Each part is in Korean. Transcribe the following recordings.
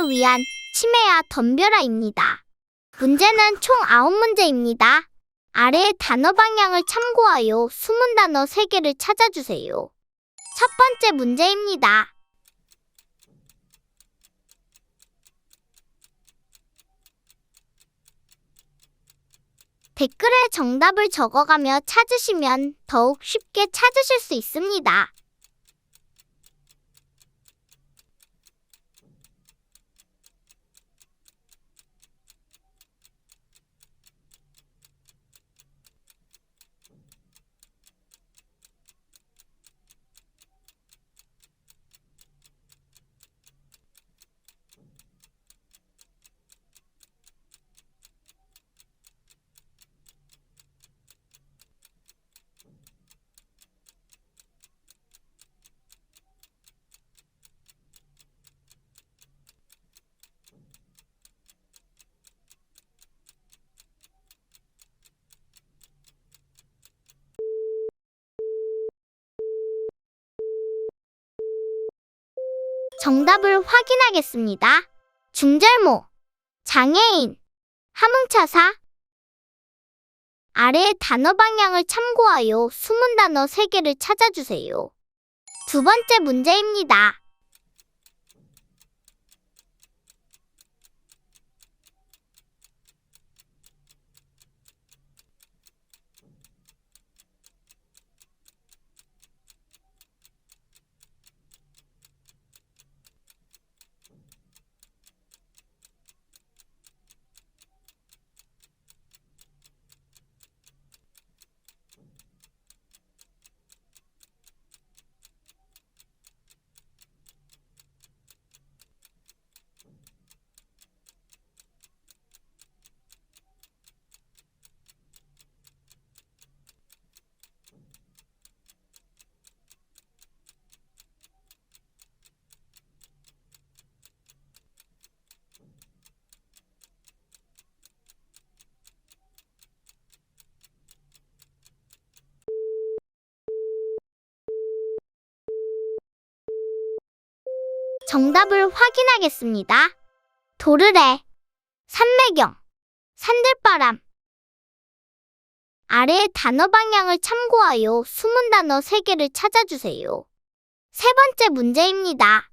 건강을 위한 치매야 덤벼라입니다. 문제는 총 9문제입니다. 아래의 단어 방향을 참고하여 숨은 단어 3개를 찾아주세요. 첫 번째 문제입니다. 댓글에 정답을 적어가며 찾으시면 더욱 쉽게 찾으실 수 있습니다. 정답을 확인하겠습니다. 중절모, 장애인, 함흥차사. 아래의 단어 방향을 참고하여 숨은 단어 3개를 찾아주세요. 두 번째 문제입니다. 정답을 확인하겠습니다. 도르래, 산매경, 산들바람. 아래의 단어 방향을 참고하여 숨은 단어 3개를 찾아주세요. 세 번째 문제입니다.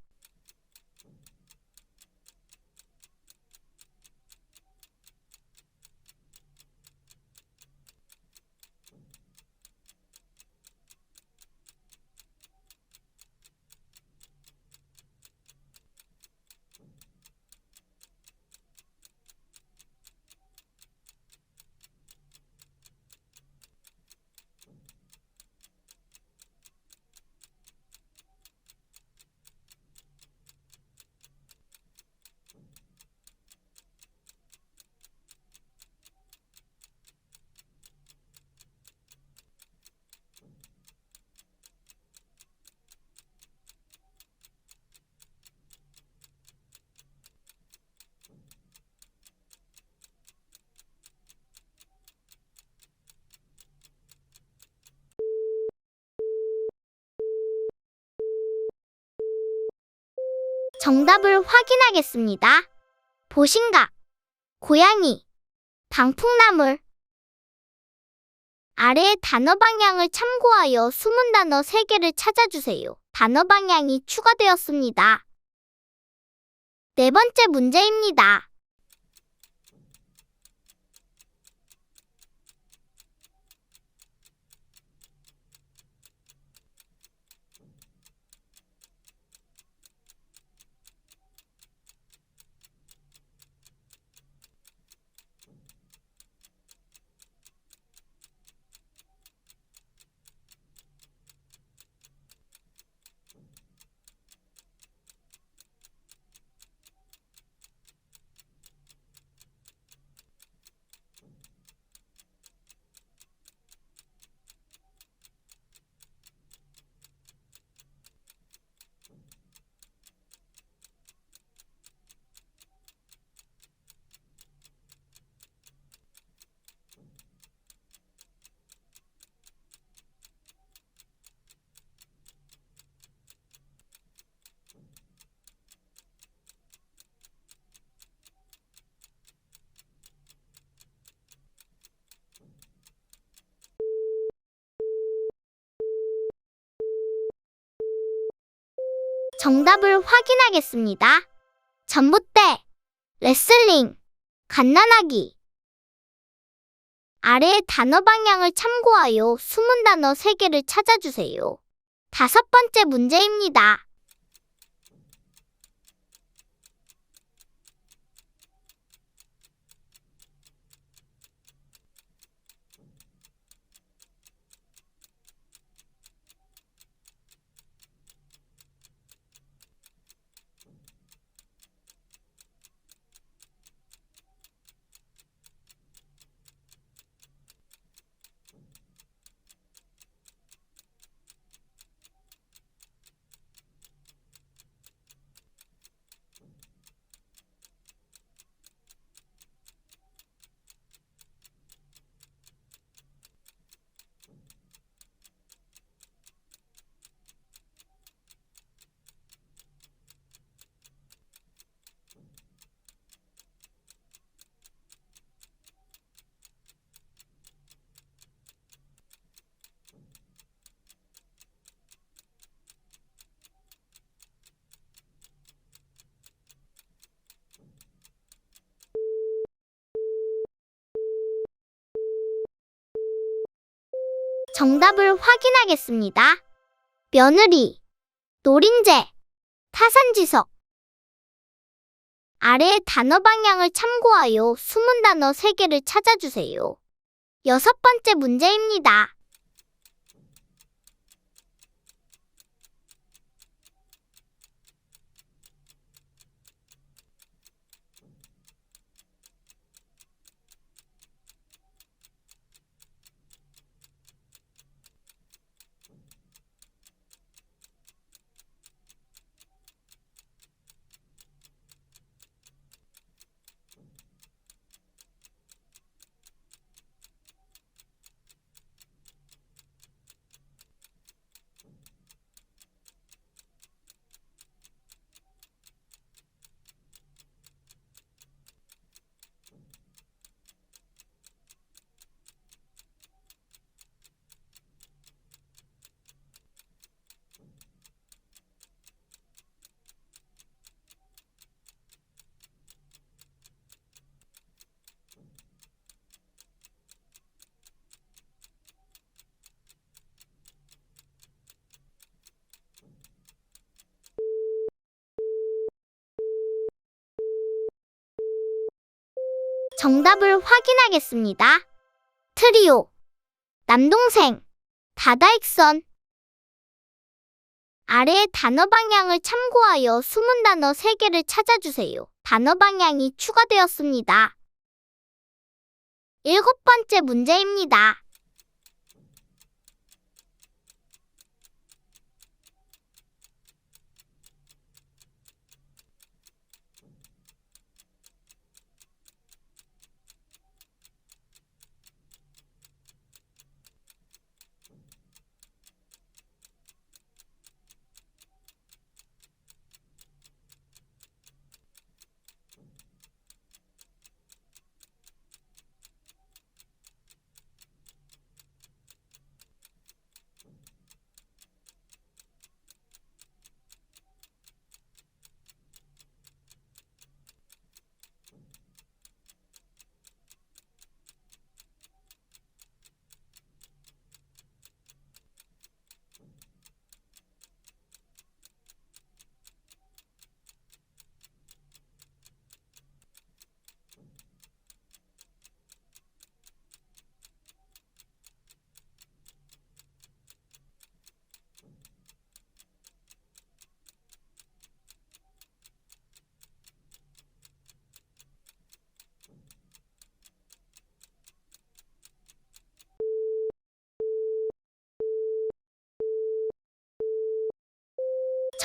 정답을 확인하겠습니다. 보신각, 고양이, 방풍나물. 아래의 단어 방향을 참고하여 숨은 단어 3개를 찾아주세요. 단어 방향이 추가되었습니다. 네 번째 문제입니다. 정답을 확인하겠습니다. 전봇대, 레슬링, 갓난아기. 아래의 단어 방향을 참고하여 숨은 단어 3개를 찾아주세요. 다섯 번째 문제입니다. 정답을 확인하겠습니다. 며느리, 노린재, 타산지석. 아래의 단어 방향을 참고하여 숨은 단어 3개를 찾아주세요. 여섯 번째 문제입니다. 정답을 확인하겠습니다. 트리오, 남동생, 다다익선. 아래의 단어 방향을 참고하여 숨은 단어 3개를 찾아주세요. 단어 방향이 추가되었습니다. 일곱 번째 문제입니다.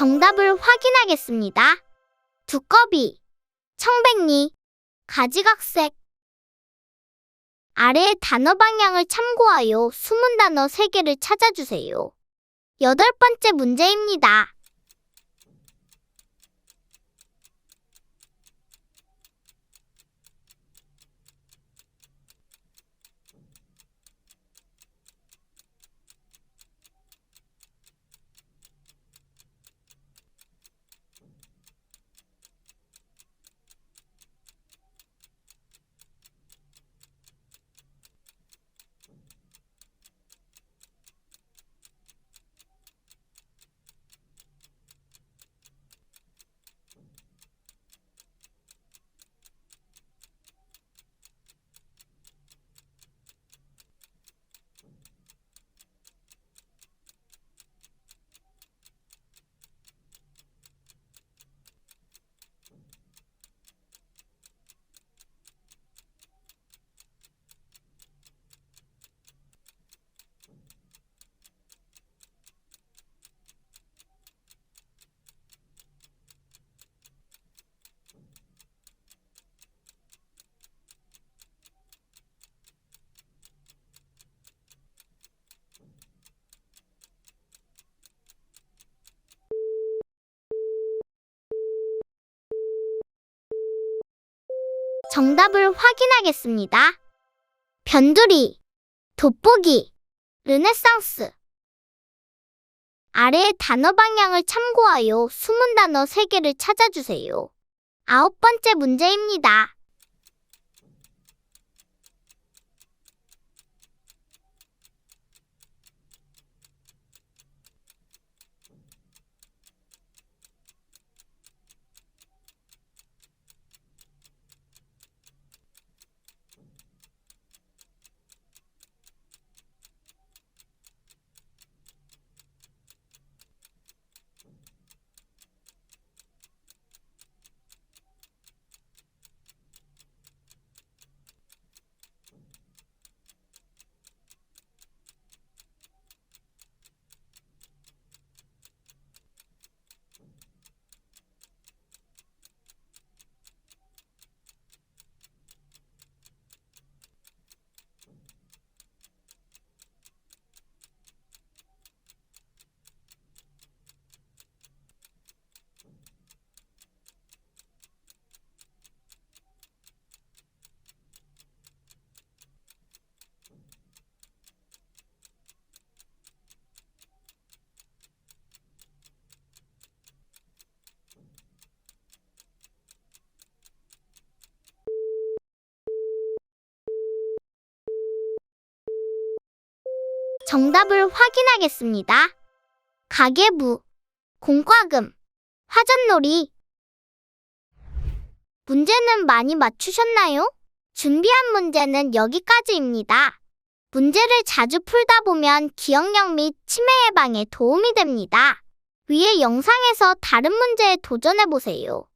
정답을 확인하겠습니다. 두꺼비, 청백리, 가지각색. 아래의 단어 방향을 참고하여 숨은 단어 3개를 찾아주세요. 여덟 번째 문제입니다. 정답을 확인하겠습니다. 변두리, 돋보기, 르네상스. 아래의 단어 방향을 참고하여 숨은 단어 3개를 찾아주세요. 아홉 번째 문제입니다. 정답을 확인하겠습니다. 가계부, 공과금, 화전놀이. 문제는 많이 맞추셨나요? 준비한 문제는 여기까지입니다. 문제를 자주 풀다 보면 기억력 및 치매 예방에 도움이 됩니다. 위의 영상에서 다른 문제에 도전해 보세요.